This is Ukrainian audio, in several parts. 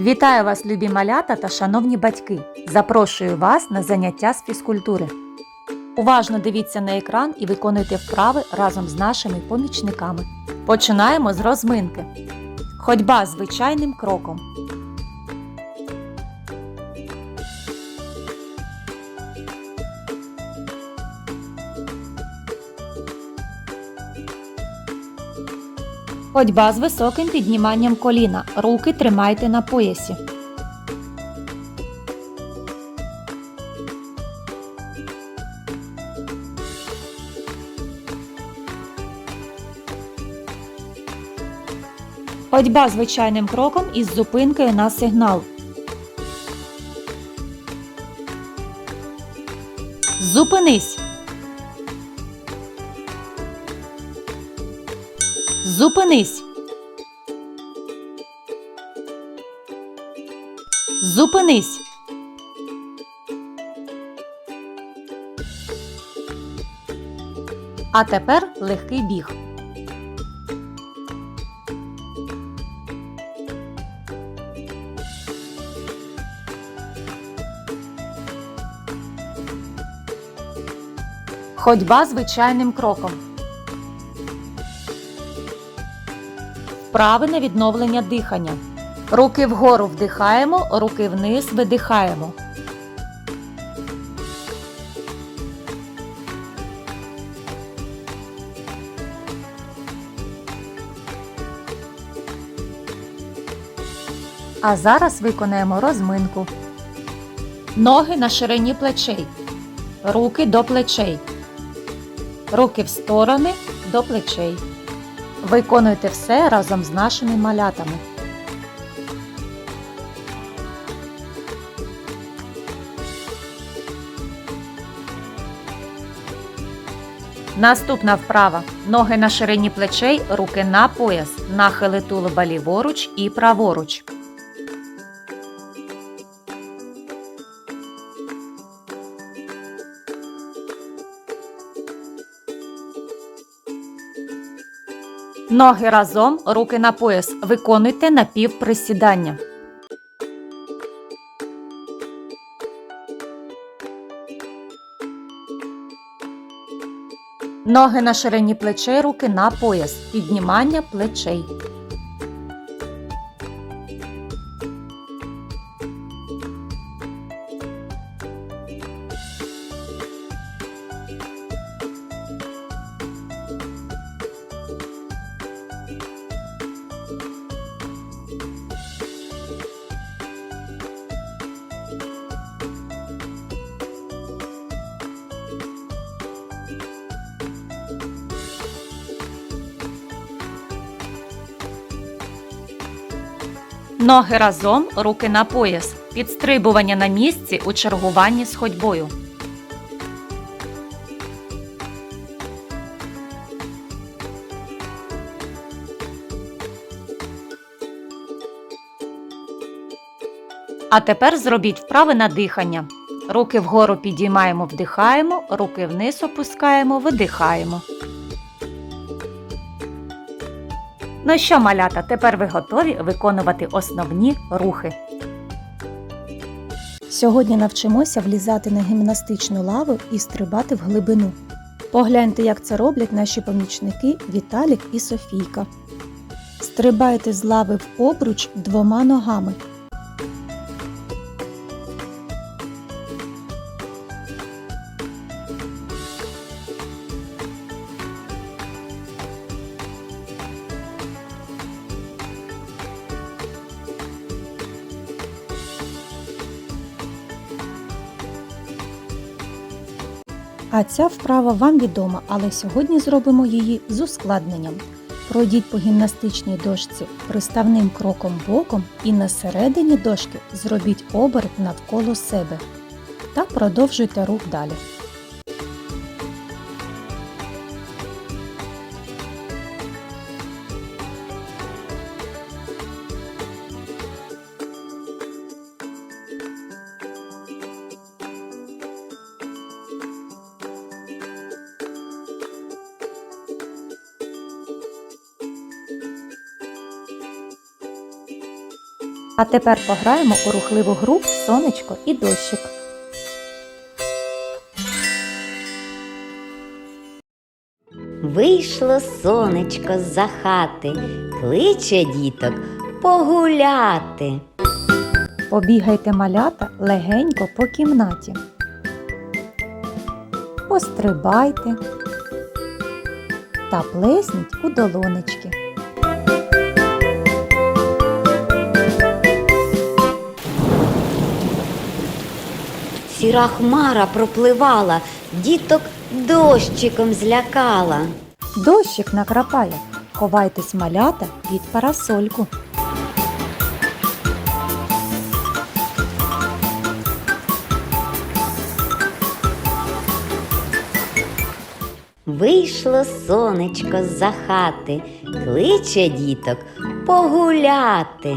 Вітаю вас, любі малята та шановні батьки! Запрошую вас на заняття з фізкультури. Уважно дивіться на екран і виконуйте вправи разом з нашими помічниками. Починаємо з розминки. Ходьба звичайним кроком. Ходьба з високим підніманням коліна. Руки тримайте на поясі. Ходьба звичайним кроком із зупинкою на сигнал. Зупинись. Зупинись. Зупинись. А тепер легкий біг. Ходьба звичайним кроком. Вправи на відновлення дихання. Руки вгору вдихаємо, руки вниз видихаємо. А зараз виконаємо розминку. Ноги на ширині плечей. Руки до плечей. Руки в сторони до плечей. Виконуйте все разом з нашими малятами. Наступна вправа. Ноги на ширині плечей, руки на пояс, нахили тулуба ліворуч і праворуч. Ноги разом, руки на пояс. Виконуйте напівприсідання. Ноги на ширині плечей, руки на пояс. Піднімання плечей. Ноги разом, руки на пояс. Підстрибування на місці у чергуванні з ходьбою. А тепер зробіть вправи на дихання. Руки вгору підіймаємо, вдихаємо, руки вниз опускаємо, видихаємо. Ну що, малята, тепер ви готові виконувати основні рухи. Сьогодні навчимося влізати на гімнастичну лаву і стрибати в глибину. Погляньте, як це роблять наші помічники Віталік і Софійка. Стрибайте з лави в обруч двома ногами. А ця вправа вам відома, але сьогодні зробимо її з ускладненням. Пройдіть по гімнастичній дошці приставним кроком боком і на середині дошки зробіть оберт навколо себе. Та продовжуйте рух далі. А тепер пограємо у рухливу гру сонечко і дощик. Вийшло сонечко з-за хати, кличе діток погуляти. Побігайте малята легенько по кімнаті. Пострибайте та плесніть у долонечки. Сіра хмара пропливала, діток дощиком злякала. Дощик накрапає. Ховайтесь малята під парасольку. Вийшло сонечко з-за хати, кличе діток погуляти.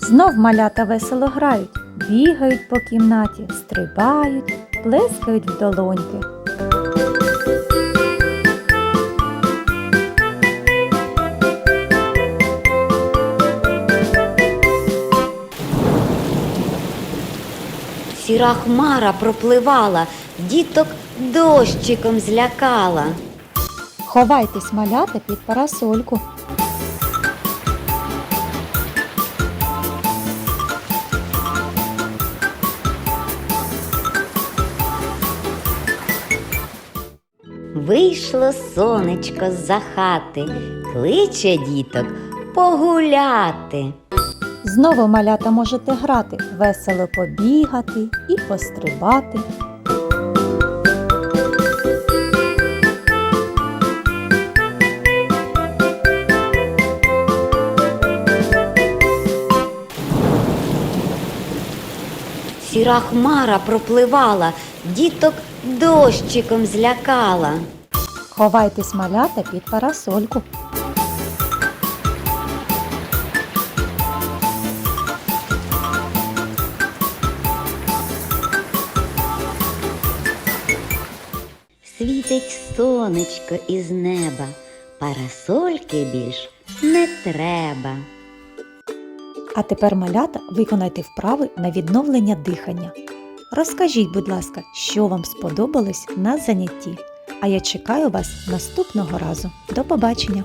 Знов малята весело грають, бігають по кімнаті, стрибають, плескають в долоньки. Сіра хмара пропливала, діток дощиком злякала. Ховайтесь малята під парасольку. Вийшло сонечко з-за хати, кличе діток погуляти. Знову малята можете грати, весело побігати і пострибати. Сіра хмара пропливала, діток дощиком злякала. Ховайтесь малята під парасольку. Світить сонечко із неба, парасольки більш не треба. А тепер малята виконайте вправи на відновлення дихання. Розкажіть, будь ласка, що вам сподобалось на занятті. А я чекаю вас наступного разу. До побачення!